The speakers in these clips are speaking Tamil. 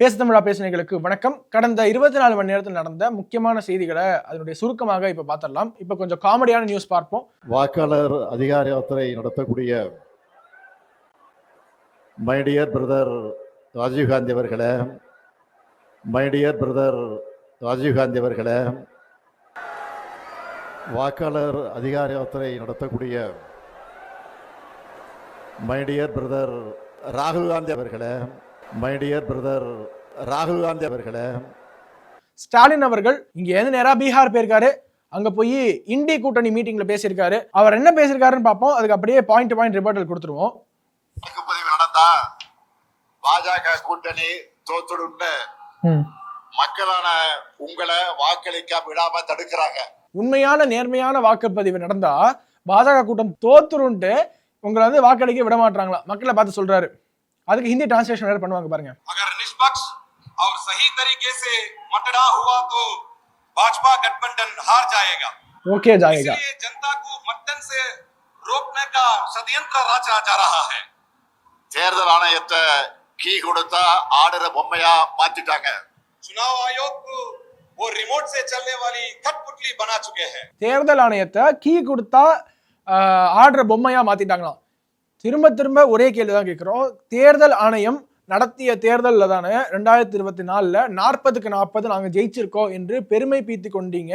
பேச தமிழா பேசினைகளுக்கு வணக்கம். கடந்த இருபத்தி நாலு மணி நேரத்தில் நடந்த முக்கியமான செய்திகளை அதனுடைய சுருக்கமாக இப்ப பார்த்துடலாம். இப்ப கொஞ்சம் காமெடியான நியூஸ் பார்ப்போம். வாக்காளர் அதிகார யாத்திரை நடத்தக்கூடிய மைடியர் பிரதர் ராஜீவ்காந்தி அவர்களே மைடியர் பிரதர் ராஜீவ்காந்தி அவர்களே வாக்காளர் அதிகார யாத்திரை நடத்தக்கூடிய மைடியர் பிரதர் ராகுல் காந்தி அவர்களே மை டியர் பிரதர் ராகுல் காந்தி அவர்களே. ஸ்டாலின் அவர்கள் இங்க இருந்து நேரா பீகார் போயிருக்காரு அங்க போய் இண்டி கூட்டணி மீட்டிங்ல பேசியிருக்காரு. அவர் என்ன பேசியிருக்காருன்னு பார்ப்போம் அதுக்கு அப்படியே பாயிண்ட் பாயிண்ட் ரிப்போர்ட்டல் கொடுத்துருவோம். வாக்குப்பதிவு நடந்தா பாஜக கூட்டணி தோத்துடும்னு மக்களான உங்களை வாக்களிக்க விடாம தடுக்கிறாங்க. உண்மையான நேர்மையான வாக்குப்பதிவு நடந்தா பாஜக கூட்டம் தோத்துருன்ட்டு உங்களை வந்து வாக்களிக்க விட மாட்டாங்களா மக்களை பார்த்து சொல்றாரு. அதுக்கு ஹிந்தி டிரான்ஸ்லேஷன் வேற பண்ணுவாங்க பாருங்க अगर निष्पक्ष और सही तरीके से मतदान हुआ तो भाजपा गठबंधन हार जाएगा ஓகே ஜாயேகா इसलिए जनता को मतदान से रोकने का षड्यंत्र रचा जा रहा है தேர்தல் ஆணையத்தை கீ கொடுத்தா ஆடுற பொம்மையா மாத்திட்டாங்க चुनाव आयोग को वो रिमोट से चलने वाली कठपुतली बना चुके हैं தேர்தல் ஆணையத்தை கீ கொடுத்தா ஆஹ், ஆடுற பொம்மையா மாத்திட்டாங்களாம் திரும்ப திரும்ப ஒரே கேள்வி தான் கேட்குறோம். தேர்தல் ஆணையம் நடத்திய தேர்தலில் தானே ரெண்டாயிரத்தி இருபத்தி நாலில் நாற்பதுக்கு நாற்பது நாங்கள் ஜெயிச்சிருக்கோம் என்று பெருமை பீத்து கொண்டீங்க.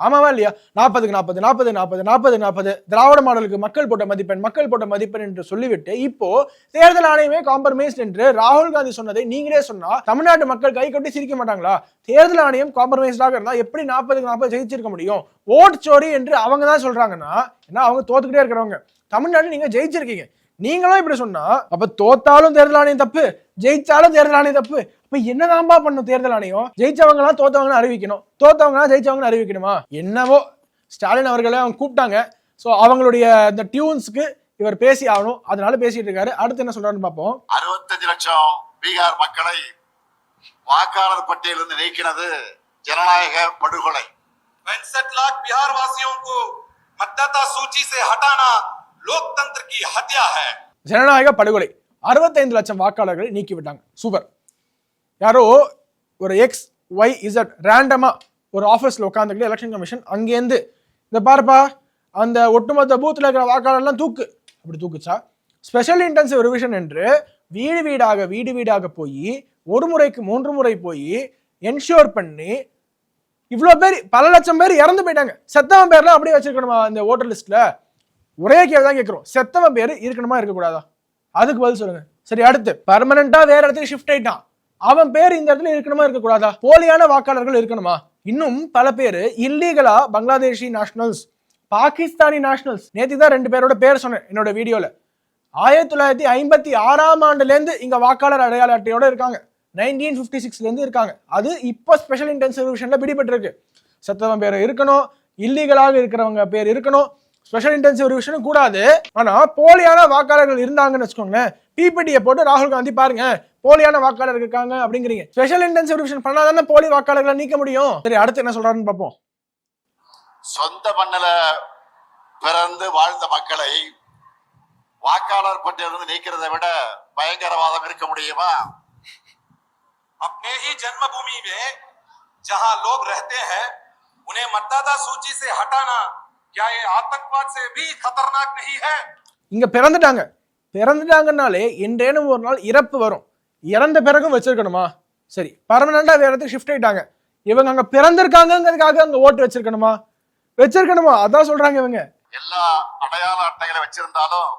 ஆமாவா இல்லையா? நாற்பதுக்கு நாற்பது நாற்பது நாற்பது நாற்பது நாற்பது திராவிட மாடலுக்கு மக்கள் போட்ட மதிப்பெண் மக்கள் போட்ட மதிப்பெண் என்று சொல்லிவிட்டு இப்போ தேர்தல் ஆணையமே காம்ப்ரமைஸ் என்று ராகுல் காந்தி சொன்னதை நீங்களே சொன்னா தமிழ்நாட்டு மக்கள் கை கொட்டி சிரிக்க மாட்டாங்களா? தேர்தல் ஆணையம் காம்ப்ரமைஸ்டாக இருந்தா எப்படி நாற்பதுக்கு நாற்பது ஜெயிச்சிருக்க முடியும்? ஓட் சோரி என்று அவங்க தான் சொல்றாங்கன்னா ஏன்னா அவங்க தோத்துக்கிட்டே இருக்கிறவங்க. தமிழ்நாட்டில் நீங்க ஜெயிச்சிருக்கீங்க நீங்களும் இப்படி சொன்னா அப்ப தோத்தாலும் தேர்தல் ஆணையம் தப்பு ஜெயிச்சாலும் தேர்தல் ஆணையம் தப்பு அப்ப என்னதான்பா பண்ணும் தேர்தல் ஆணையம் ஜெயிச்சவங்க எல்லாம் தோத்தவங்க அறிவிக்கணும் தோத்தவங்க ஜெயிச்சவங்க அறிவிக்கணுமா என்னவோ ஸ்டாலின் அவர்களை அவங்க கூப்பிட்டாங்க ஸோ அவங்களுடைய இந்த டியூன்ஸ்க்கு இவர் பேசி ஆகணும் அதனால பேசிட்டு இருக்காரு அடுத்து என்ன சொல்றாருன்னு பார்ப்போம் அறுபத்தஞ்சு லட்சம் பீகார் மக்களை வாக்காளர் பட்டியலிருந்து நீக்கினது ஜனநாயக படுகொலை पैंसठ लाख बिहार वासियों को मतदाता सूची से हटाना ஜனநாயக படுகொலை. அறுபத்தைந்து லட்சம் வாக்காளர்களை நீக்கிவிட்டாங்க. சூப்பர். யாரோ ஒரு எக்ஸ் ஒய் இசட் ரேண்டமாக ஒரு ஆஃபீஸில் உட்காந்துக்கிட்டு எலெக்ஷன் கமிஷன் அங்கேருந்து இந்த பார்ப்பா அந்த ஒட்டுமொத்த பூத்தில் இருக்கிற வாக்காளர்லாம் தூக்கு. அப்படி தூக்குச்சா? ஸ்பெஷல் இன்டென்சிவ் ரிவிஷன் என்று வீடு வீடாக வீடு வீடாக போய் ஒரு முறைக்கு மூன்று முறை போய் என்ஷூர் பண்ணி இவ்வளோ பேர் பல லட்சம் பேர் இறந்து போயிட்டாங்க. செத்தவன் பேர்லாம் அப்படியே வச்சுருக்கணுமா இந்த ஓட்டர் லிஸ்ட்டில் ஒரே கேள்வி தான் கேட்குறோம். செத்தவன் பேர் இருக்கணுமா இருக்கக்கூடாதா? அதுக்கு பதில் சொல்லுங்க. சரி அடுத்து. பர்மனண்டா வேற இடத்துக்கு ஷிஃப்ட் ஆயிட்டான். அவன் பேர் இந்த இடத்துல இருக்கணுமா இருக்கக்கூடாதா? போலியான வாக்காளர்கள் இருக்கணுமா? இன்னும் பல பேர் இல்லீகலா பங்களாதேஷி நேஷனல்ஸ் பாகிஸ்தானி நேஷனல்ஸ் நேத்தி தான் ரெண்டு பேரோட பேர் சொன்னேன் என்னோட வீடியோவில் ஆயிரத்தி தொள்ளாயிரத்தி ஐம்பத்தி ஆறாம் ஆண்டுலேருந்து இங்கே வாக்காளர் அடையாள அட்டையோட இருக்காங்க. நைன்டீன் ஃபிஃப்டி சிக்ஸ்லேருந்து இருக்காங்க. அது இப்போ ஸ்பெஷல் இன்டென்சிவ் ரிவிஷன்ல பிடிபட்டிருக்கு. செத்தவன் பேர் இருக்கணும் இல்லீகலாக இருக்கிறவங்க பேர் இருக்கணும் ஸ்பெஷல் இன்டென்சிவ் ரிவிஷனும் கூடாது ஆனா போலியான வாக்காளர்கள் இருந்தாங்கன்னு வச்சுக்கோங்களேன் பிபிடியை போட்டு ராகுல் காந்தி பாருங்க போலியான வாக்காளர் இருக்காங்க அப்படிங்கிறீங்க ஸ்பெஷல் இன்டென்சிவ் ரிவிஷன் பண்ணாதானே போலி வாக்காளர்களை நீக்க முடியும் சரி அடுத்து என்ன சொல்றாருன்னு பார்ப்போம் சொந்த மண்ணில பிறந்து வாழ்ந்த மக்களை வாக்காளர் பட்டியலிருந்து நீக்கிறதை விட பயங்கரவாதம் இருக்க முடியுமா अपने ही जन्मभूमि में जहां लोग रहते हैं उन्हें मतदाता सूची से हटाना இங்க பிறந்துட்டாங்க. பிறந்துட்டாங்கனாலே என்றேனும் ஒரு நாள் இறப்பு வரும். இறந்த பிறகும் வச்சிருக்கணுமா? சரி பர்மனண்டா வேற இடத்துக்கு ஷிஃப்ட் ஆயிட்டாங்க. இவங்க அங்க பிறந்திருக்காங்கிறதுக்காக அங்க ஓட்டு வச்சிருக்கணுமா? வச்சிருக்கணுமா? அதான் சொல்றாங்க இவங்க. எல்லா அடையாள அட்டைகளை வச்சிருந்தாலும்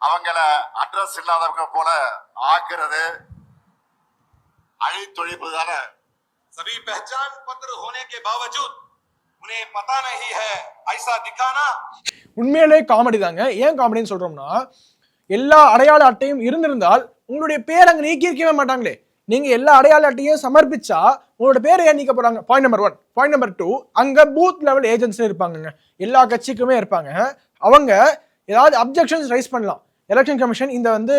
அவங்கள அட்ரஸ் இல்லாதவங்க போல ஆக்குறது அழித்தொழிப்பு தானே சபி பஹச்சான் பத்திர ஹோனே கே பாவஜூத் உண்மையிலே காமெடி தாங்க. ஏன் காமெடின்னு சொல்றோம்னா எல்லா அடையாள அட்டையும் இருந்திருந்தால் உங்களுடைய பேர் அங்க நீக்கியிருக்கவே மாட்டாங்களே. நீங்க எல்லா அடையாள அட்டையும் சமர்ப்பிச்சா உங்களோட பேரை ஏன் நீக்க போறாங்க? Point number one point number two அங்க பூத் லெவல் ஏஜென்ட்ஸ் இருப்பாங்க எல்லா கட்சிக்குமே இருப்பாங்க. அவங்க ஏதாவது அப்ஜெக்ஷன்ஸ் ரைஸ் பண்ணலாம். எலெக்ஷன் கமிஷன் இந்த வந்து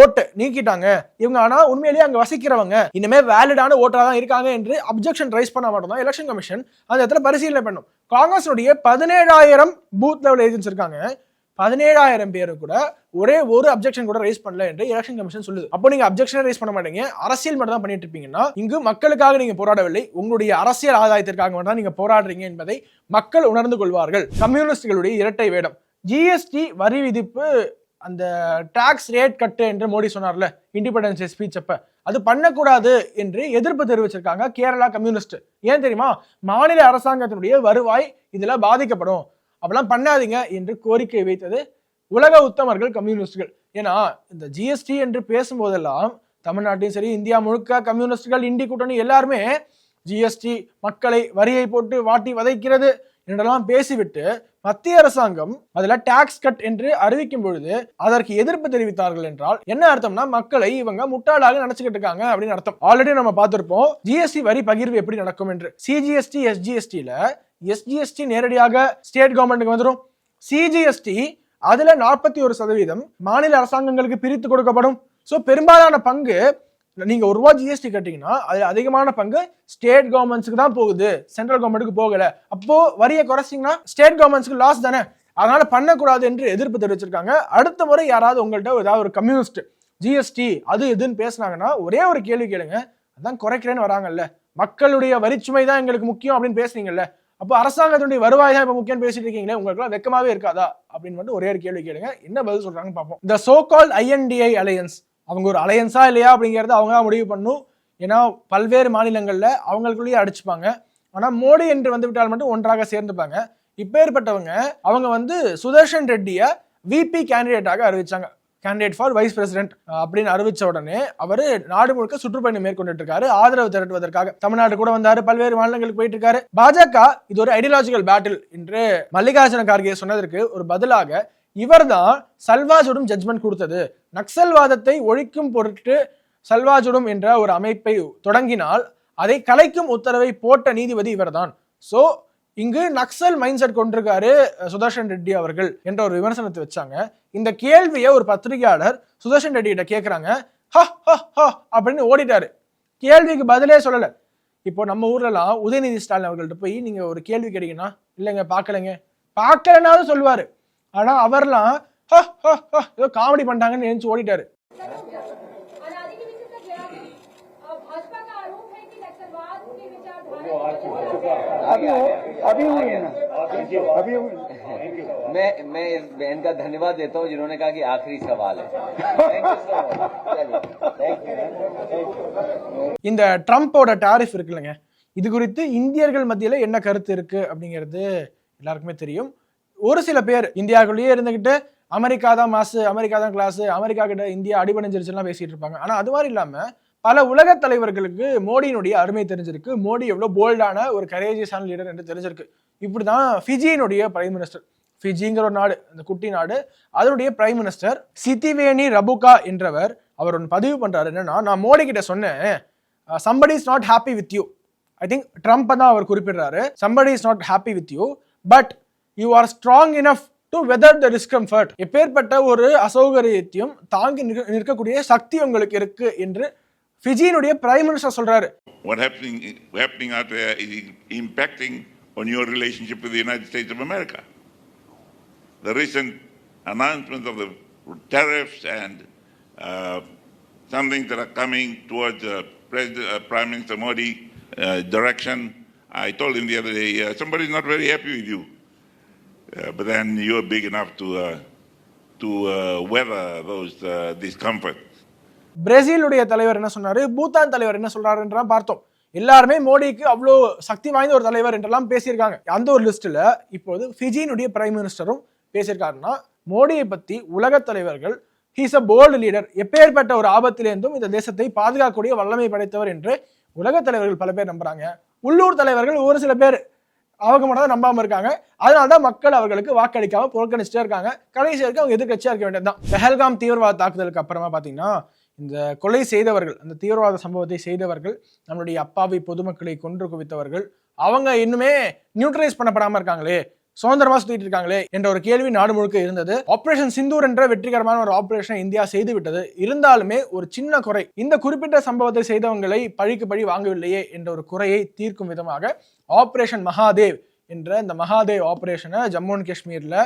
ஓட்டு நீக்கிட்டாங்க. இவங்க ஆனா உண்மையிலேயே அங்க வசிக்கிறவங்க. இனிமே வேலிடான ஓட்டரா தான் இருக்காங்க என்று அப்ஜெக்ஷன் ரைஸ் பண்ண மட்டும் தான் எலெக்ஷன் கமிஷன் அந்த இடத்துல பரிசீலனை பண்ணும். காங்கிரஸுடைய பதினேழாயிரம் பூத் லெவல் ஏஜென்ட்ஸ் இருக்காங்க. பதினேழாயிரம் பேர் கூட ஒரே ஒரு அப்ஜெக்ஷன் கூட ரைஸ் பண்ணல என்று எலெக்ஷன் கமிஷன் சொல்லுது. அப்போ நீங்க அப்ஜெக்ஷன் ரைஸ் பண்ண மாட்டீங்க. அரசியல் மட்டும் தான் பண்ணிட்டு இருப்பீங்கன்னா இங்கு மக்களுக்காக நீங்க போராடவில்லை. உங்களுடைய அரசியல் ஆதாயத்திற்காக மட்டும் தான் நீங்க போராடுறீங்க என்பதை மக்கள் உணர்ந்து கொள்வார்கள். கம்யூனிஸ்டுகளுடைய இரட்டை வேடம். ஜிஎஸ்டி வரி விதிப்பு அந்த டாக்ஸ் ரேட் கட்டு என்று மோடி சொன்னார்ல இண்டிபெண்டன்ஸ் டே ஸ்பீச் அப்ப. அது பண்ணக்கூடாது என்று எதிர்ப்பு தெரிவிச்சிருக்காங்க கேரளா கம்யூனிஸ்ட் ஏன் தெரியுமா? மாநில அரசாங்கத்தினுடைய வருவாய் இதில் பாதிக்கப்படும். அப்பெல்லாம் பண்ணாதீங்க என்று கோரிக்கை வைத்தது உலக உத்தமர்கள் கம்யூனிஸ்டுகள் ஏன்னா இந்த ஜிஎஸ்டி என்று பேசும்போதெல்லாம் தமிழ்நாட்டையும் சரி இந்தியா முழுக்க கம்யூனிஸ்டுகள் இண்டி கூட்டணி எல்லாருமே ஜிஎஸ்டி மக்களை வரியை போட்டு வாட்டி வதைக்கிறது என்றெல்லாம் பேசிவிட்டு மத்திய அரசாங்கம் அதுல டாக்ஸ் கட் என்று அறிவிக்கும் பொழுது அதற்கு எதிர்ப்பு தெரிவித்தார்கள் என்றால் என்ன அர்த்தம்னா மக்களை இவங்க முட்டாளாக நினைச்சுக்கிட்டு இருக்காங்க அப்படின்னு அர்த்தம். ஆல்ரெடி நம்ம பார்த்திருப்போம் ஜிஎஸ்டி வரி பகிர்வு எப்படி நடக்கும் என்று. சிஜிஎஸ்டி எஸ்ஜிஎஸ்டியில எஸ்ஜிஎஸ்டி நேரடியாக ஸ்டேட் கவர்மெண்ட்டுக்கு வந்துடும் சிஜிஎஸ்டி அதுல நாற்பத்தி ஒரு சதவீதம் மாநில அரசாங்கங்களுக்கு பிரித்து கொடுக்கப்படும். ஸோ பெரும்பாலான பங்கு நீங்க ஒரு ரூபா ஜிஎஸ்டி கட்டிங்கன்னா அது அதிகமான பங்கு ஸ்டேட் கவர்மெண்ட்ஸ்க்கு தான் போகுது. சென்ட்ரல் கவர்மெண்ட்டுக்கு போகல. அப்போ வரியை குறைச்சிங்கன்னா ஸ்டேட் கவர்மெண்ட்ஸ்க்கு லாஸ் தானே? அதனால பண்ணக்கூடாது என்று எதிர்ப்பு தெரிவிச்சிருக்காங்க. அடுத்த முறை யாராவது உங்கள்கிட்ட ஏதாவது ஒரு கம்யூனிஸ்ட் ஜிஎஸ்டி அது இதுன்னு பேசுனாங்கன்னா ஒரே ஒரு கேள்வி கேளுங்க. அதான் குறைக்கிறேன்னு வராங்கல்ல. மக்களுடைய வரிச்சுமை தான் எங்களுக்கு முக்கியம் அப்படின்னு பேசுனீங்கல்ல. அப்போ அரசாங்கத்தினுடைய வருவாய் தான் இப்போ முக்கியம் பேசிட்டு இருக்கீங்களே உங்களுக்குலாம் வெக்கமாவே இருக்காதா? அப்படின்னு வந்து ஒரே ஒரு கேள்வி கேளுங்க. என்ன பதில் சொல்றாங்கன்னு பார்ப்போம். இந்த சோ கால் ஐஎன்டிஐ அலையன்ஸ் அவங்க ஒரு அலையன்ஸா இல்லையா அப்படிங்கிறத அவங்க தான் முடிவு பண்ணும். ஏன்னா பல்வேறு மாநிலங்களில் அவங்களுக்குள்ளேயே அடிச்சுப்பாங்க. ஆனால் மோடி என்று வந்து விட்டால் மட்டும் ஒன்றாக சேர்ந்துப்பாங்க. இப்பேற்பட்டவங்க அவங்க வந்து சுதர்ஷன் ரெட்டியை விபி கேண்டிடேட்டாக அறிவிச்சாங்க. கேண்டிடேட் ஃபார் வைஸ் பிரசிடென்ட் அப்படின்னு அறிவிச்ச உடனே அவர் நாடு முழுக்க சுற்றுப்பயணம் மேற்கொண்டுட்டு இருக்காரு ஆதரவு திரட்டுவதற்காக. தமிழ்நாடு கூட வந்தாரு பல்வேறு மாநிலங்களுக்கு போயிட்டு இருக்காரு பாஜக இது ஒரு ஐடியாலஜிக்கல் பேட்டில் என்று மல்லிகார்ஜுன கார்கே சொன்னதற்கு ஒரு பதிலாக இவர்தான் சல்வாஜுடும் ஜட்ஜ்மெண்ட் கொடுத்தது. நக்சல்வாதத்தை ஒழிக்கும் பொருட்டு சல்வாஜுடும் என்ற ஒரு அமைப்பை தொடங்கினால் அதை கலைக்கும் உத்தரவை போட்ட நீதிபதி இவர்தான். சோ இங்கு நக்சல் மைண்ட் செட் கொண்டிருக்காரு சுதர்ஷன் ரெட்டி அவர்கள் என்ற ஒரு விமர்சனத்தை வச்சாங்க. இந்த கேள்வியை ஒரு பத்திரிகையாளர் சுதர்ஷன் ரெட்டி கிட்ட கேக்குறாங்க. "ஹ, ஹ, அப்படின்னு ஓடிட்டாரு. கேள்விக்கு பதிலே சொல்லலை. இப்போ நம்ம ஊர்லலாம் உதயநிதி ஸ்டாலின் அவர்கள்ட்ட போய் நீங்கள் ஒரு கேள்வி கேட்டீங்கன்னா இல்லைங்க பார்க்கலைங்க. பார்க்கலனாலும் சொல்லுவார். ஆனா அவர்லாம் "ஹ, ஹ, ஹ" ஏதோ காமெடி பண்ணிட்டாங்கன்னு நினைச்சு ஓடிட்டாரு अनादि के विषय तक गया भी अब भाजपा का आरोप है कि नक्सलवाद की विचारधारा अभी अभी हुई है ना अभी हुई मैं मैं इस बहन का धन्यवाद देता हूँ जिन्होंने कहा कि आखिरी सवाल है थैंक यू सो मच चलिए थैंक यू இந்த ட்ரம்ப்போட டாரிஃப் இருக்குல்லங்க இது குறித்து இந்தியர்கள் மத்தியில என்ன கருத்து இருக்கு அப்படிங்கிறது எல்லாருக்குமே தெரியும் ஒரு சில பேர் இந்தியாக்குள்ளேயே இருந்துகிட்டு அமெரிக்கா தான் மாசு அமெரிக்கா தான் கிளாஸ் அமெரிக்கா கிட்ட இந்தியா அடிபணிஞ்சிருச்சுலாம் பேசிட்டு இருப்பாங்க. ஆனா அது மாதிரி இல்லாம பல உலக தலைவர்களுக்கு மோடியினுடைய அருமை தெரிஞ்சிருக்கு. மோடி எவ்வளோ போல்டான ஒரு கரேஜியஸான லீடர் என்று தெரிஞ்சிருக்கு. இப்படிதான் ஃபிஜியினுடைய பிரைம் மினிஸ்டர் ஃபிஜிங்கிற ஒரு நாடு அந்த குட்டி நாடு அதனுடைய பிரைம் மினிஸ்டர் சித்திவேணி ரபுகா என்றவர் அவர் ஒன்று பதிவு பண்ணுறாரு என்னன்னா நான் மோடி கிட்ட சொன்னேன் somebody is not happy with you I think ட்ரம்ப்பை தான் அவர் குறிப்பிடுறாரு. Somebody is not happy with you but you are strong enough to weather the discomfort எப்பேற்பட்ட ஒரு அசௌகரியத்தையும் தாங்கி நிற்கக்கூடிய சக்தி உங்களுக்கு இருக்கு என்று ஃபிஜியினுடைய பிரைம் மினிஸ்டர் சொல்றாரு what happening happening out there is impacting on your relationship with the United States of America. The recent announcement of the tariffs and uh, some things that are coming towards uh, President, uh, Prime Minister Modi uh, direction. I told him the other day, uh, somebody's not very happy with you, uh, but then you're big enough to uh, to uh, weather those uh, discomfort. பிரேசிலுடைய தலைவர் என்ன சொன்னாரு? பூட்டான் தலைவர் என்ன சொல்றாருன்றலாம் பார்த்தோம். எல்லாருமே மோடிக்கு அவ்வளோ சக்தி வாய்ந்த ஒரு தலைவர் என்றெல்லாம் பேசியிருக்காங்க. அந்த ஒரு லிஸ்ட்ல இப்போது ஃபிஜியினுடைய பிரைம் மினிஸ்டரும் பேசியிருக்காருன்னா மோடியை பத்தி உலக தலைவர்கள் ஹீஸ் அ போல்டு லீடர் எப்பேற்பட்ட ஒரு ஆபத்திலிருந்தும் இந்த தேசத்தை பாதுகாக்கக்கூடிய வல்லமை படைத்தவர் என்று உலக தலைவர்கள் பல பேர் நம்புறாங்க. உள்ளூர் தலைவர்கள் ஒரு சில பேர் அவங்க மட்டும் தான் நம்பாம இருக்காங்க. அதனால தான் மக்கள் அவர்களுக்கு வாக்களிக்காம புறக்கணிச்சுட்டே இருக்காங்க. கடைசி வரைக்கும் அவங்க எதிர்கட்சியா இருக்க வேண்டியதுதான் பெஹல்காம் தீவிரவாத தாக்குதலுக்கு அப்புறமா பாத்தீங்கன்னா இந்த கொலை செய்தவர்கள் அந்த தீவிரவாத சம்பவத்தை செய்தவர்கள் நம்மளுடைய அப்பாவி பொதுமக்களை கொன்று குவித்தவர்கள் அவங்க இன்னுமே நியூட்ரலைஸ் பண்ணப்படாம இருக்காங்களே சுதந்திரமா சுத்திட்டு இருக்காங்களே என்ற ஒரு கேள்வி நாடு முழுக்க இருந்தது. ஆபரேஷன் சிந்தூர் என்ற வெற்றிகரமான ஒரு ஆபரேஷன் இந்தியா செய்து விட்டது. இருந்தாலுமே ஒரு சின்ன குறை இந்த குறிப்பிட்ட சம்பவத்தை செய்தவங்களை பழிக்கு பழி வாங்கவில்லையே என்ற ஒரு குறையை தீர்க்கும் விதமாக ஆப்ரேஷன் மகாதேவ் என்ற இந்த மகாதேவ் ஆப்ரேஷனை ஜம்மு அண்ட் காஷ்மீரில்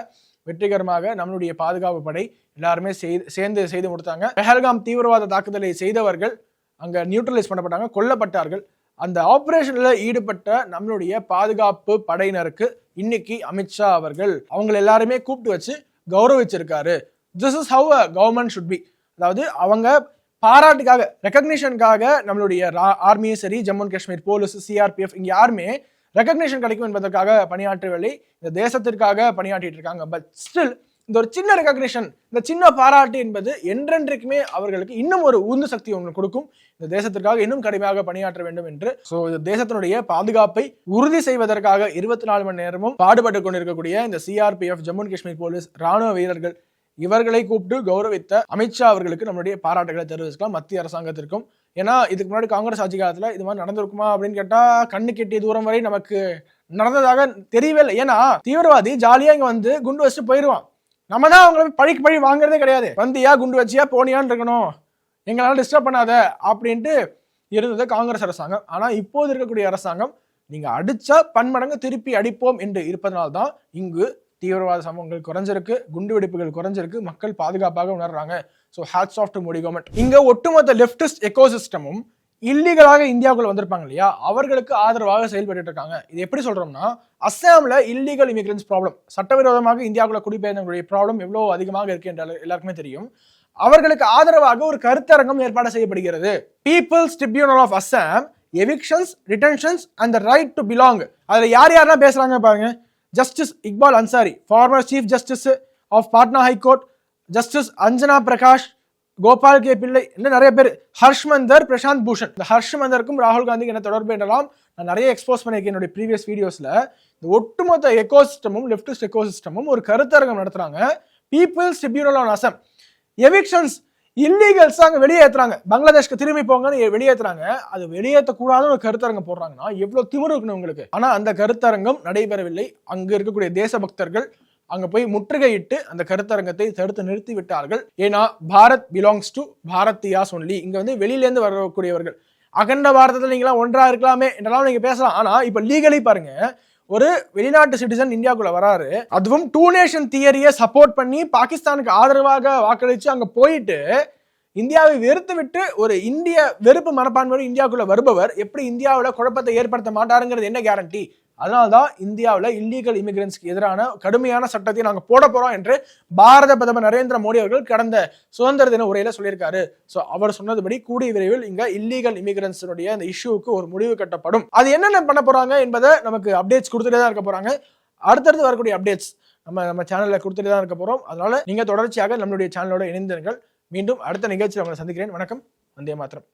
வெற்றிகரமாக நம்மளுடைய பாதுகாப்பு படை எல்லாருமே செய்து சேர்ந்து செய்து கொடுத்தாங்க பெஹல்காம் தீவிரவாத தாக்குதலை செய்தவர்கள் அங்கே நியூட்ரலைஸ் பண்ணப்பட்டாங்க கொல்லப்பட்டார்கள். அந்த ஆப்ரேஷனில் ஈடுபட்ட நம்மளுடைய பாதுகாப்பு படையினருக்கு இன்னைக்கு அமித்ஷா அவர்கள் அவங்கள எல்லாருமே கூப்பிட்டு வச்சு கௌரவிச்சிருக்காரு. This is how a government should be அதாவது அவங்க பாராட்டுக்காக ரெக்கக்னிஷனுக்காக நம்மளுடைய ஆர்மியும் சரி Jammu and Kashmir police CRPF இங்கே யாருமே ரெக்கக்னிஷன் கிடைக்கும் என்பதற்காக பணியாற்றவில்லை இந்த தேசத்திற்காக பணியாற்றிட்டு இருக்காங்க. பட் ஸ்டில் இந்த ஒரு சின்ன ரெக்கக்னிஷன் இந்த சின்ன பாராட்டு என்பது என்றென்றைக்குமே அவர்களுக்கு இன்னும் ஒரு உந்து சக்தி ஒன்று கொடுக்கும். இந்த தேசத்திற்காக இன்னும் கடுமையாக பணியாற்ற வேண்டும் என்று. ஸோ இந்த தேசத்தினுடைய பாதுகாப்பை உறுதி செய்வதற்காக இருபத்தி நாலு மணி நேரமும் பாடுபட்டு கொண்டிருக்கக்கூடிய இந்த CRPF Jammu and Kashmir police ராணுவ வீரர்கள் இவர்களை கூப்பிட்டு கௌரவித்த அமித்ஷா அவர்களுக்கு நம்மளுடைய பாராட்டுகளை தெரிவிச்சுக்கலாம் மத்திய அரசாங்கத்திற்கும் ஏன்னா இதுக்கு முன்னாடி காங்கிரஸ் ஆட்சி காலத்தில் இது மாதிரி நடந்திருக்குமா அப்படின்னு கேட்டால் கண்ணு கெட்டிய தூரம் வரை நமக்கு நடந்ததாக தெரியவே இல்லை. ஏன்னா தீவிரவாதி ஜாலியாக இங்கே வந்து குண்டு வச்சுட்டு போயிடுவான் நம்ம தான் அவங்கள பழிக்கு பழி வாங்குறதே கிடையாது. வந்தியா குண்டு வச்சியா போனியான்னு இருக்கணும். எங்களால் டிஸ்டர்ப் பண்ணாத அப்படின்ட்டு இருந்தது காங்கிரஸ் அரசாங்கம். ஆனால் இப்போது இருக்கக்கூடிய அரசாங்கம் நீங்கள் அடித்தா பன்மடங்கு திருப்பி அடிப்போம் என்று இருப்பதனால்தான் இங்கு தீவிரவாத சம்பவங்கள் குறைஞ்சிருக்கு குண்டுவெடிப்புகள் குறைஞ்சிருக்கு மக்கள் பாதுகாப்பாக உணர்றாங்க. So hats off to Modi government இங்க ஒட்டுமொத்த லெப்டிஸ்ட் எக்கோசிஸ்டமும் இல்லீகலாக இந்தியாவுக்குள்ள வந்திருப்பாங்க இல்லையா? அவர்களுக்கு ஆதரவாக செயல்பட்டு இருக்காங்க இது எப்படி சொல்றோம்னா அஸ்ஸாமில் இல்லீகல் இமிகிரன்ஸ் ப்ராப்ளம் சட்டவிரோதமாக இந்தியாவுக்குள்ள குடிபெயர்ந்தவங்களுடைய ப்ராப்ளம் எவ்வளோ அதிகமாக இருக்கு என்று எல்லாருக்குமே தெரியும். அவர்களுக்கு ஆதரவாக ஒரு கருத்தரங்கம் ஏற்பாடு செய்யப்படுகிறது. People's tribunal of Assam evictions detentions and right to belong அதில் யார் யாரெல்லாம் பேசுறாங்க பாருங்க. Justice Iqbal Ansari former chief justice of Patna high court justice Anjana Prakash Gopal K Pillai இன்னும் நிறைய பேர். ஹர்ஷ்மந்தர் பிரசாந்த் பூஷன் இந்த ஹர்ஷ்மந்தருக்கும் ராகுல் காந்திக்கு என்ன தொடர்பு என்றலாம் நான் நிறைய எக்ஸ்போஸ் பண்ணியிருக்கேன் என்னுடைய ப்ரீவியஸ் வீடியோஸில் இந்த ஒட்டுமொத்த எக்கோசிஸ்டமும் லெப்டிஸ்ட் எக்கோசிஸ்டமும் ஒரு கருத்தரங்கம் நடத்துகிறாங்க people's tribunal on Assam evictions illegals அங்க வெளியேற்றுறாங்க பங்களாதேஷ்க்கு திரும்பி போங்கன்னு வெளியேற்றுறாங்க அது வெளியேற்றக்கூடாதுன்னு ஒரு கருத்தரங்கம் போடுறாங்கன்னா எவ்வளவு திமிர் இருக்கணும் உங்களுக்கு? ஆனா அந்த கருத்தரங்கம் நடைபெறவில்லை. அங்க இருக்கக்கூடிய தேசபக்தர்கள் அங்க போய் முற்றுகையிட்டு அந்த கருத்தரங்கத்தை தடுத்து நிறுத்தி விட்டார்கள் ஏன்னா Bharat belongs to Bharatiyas only இங்க வந்து வெளியிலேருந்து வரக்கூடியவர்கள். அகண்ட பாரதத்தில் நீங்களாம் ஒன்றா இருக்கலாமே என்றெல்லாம் நீங்க பேசலாம். ஆனா இப்ப லீகலி பாருங்க ஒரு வெளிநாட்டு சிட்டிசன் இந்தியாக்குள்ள வராரு. அதுவும் டூ நேஷன் தியரியை சப்போர்ட் பண்ணி பாகிஸ்தானுக்கு ஆதரவாக வாக்களித்து அங்கே போயிட்டு இந்தியாவை வெறுத்து விட்டு ஒரு இந்திய வெறுப்பு மனப்பான்மையோடு இந்தியாவுக்குள்ள வருபவர் எப்படி இந்தியாவில் குழப்பத்தை ஏற்படுத்த மாட்டாருங்கிறது என்ன கேரண்டி அதனால்தான் இந்தியாவில் இல்லீகல் இமிகிரன்ஸ்க்கு எதிரான கடுமையான சட்டத்தை நாங்கள் போட போகிறோம் என்று பாரத பிரதமர் நரேந்திர மோடி அவர்கள் கடந்த சுதந்திர தின உரையில் சொல்லியிருக்காரு. ஸோ அவர் சொன்னதுபடி கூடிய விரைவில் இங்க இல்லீகல் இமிகிரன்ஸினுடைய அந்த இஷ்யூவுக்கு ஒரு முடிவு கட்டப்படும். அது என்னென்ன பண்ண போறாங்க என்பதை நமக்கு அப்டேட்ஸ் கொடுத்துட்டே தான் இருக்க போறாங்க. அடுத்தடுத்து வரக்கூடிய அப்டேட்ஸ் நம்ம நம்ம சேனலில் கொடுத்துட்டு தான் இருக்க போறோம். அதனால நீங்க தொடர்ச்சியாக நம்மளுடைய சேனலோட இணைந்திருங்கள். மீண்டும் அடுத்த நிகழ்ச்சியில் உங்களை சந்திக்கிறேன். வணக்கம். வந்தே மாத்திரம்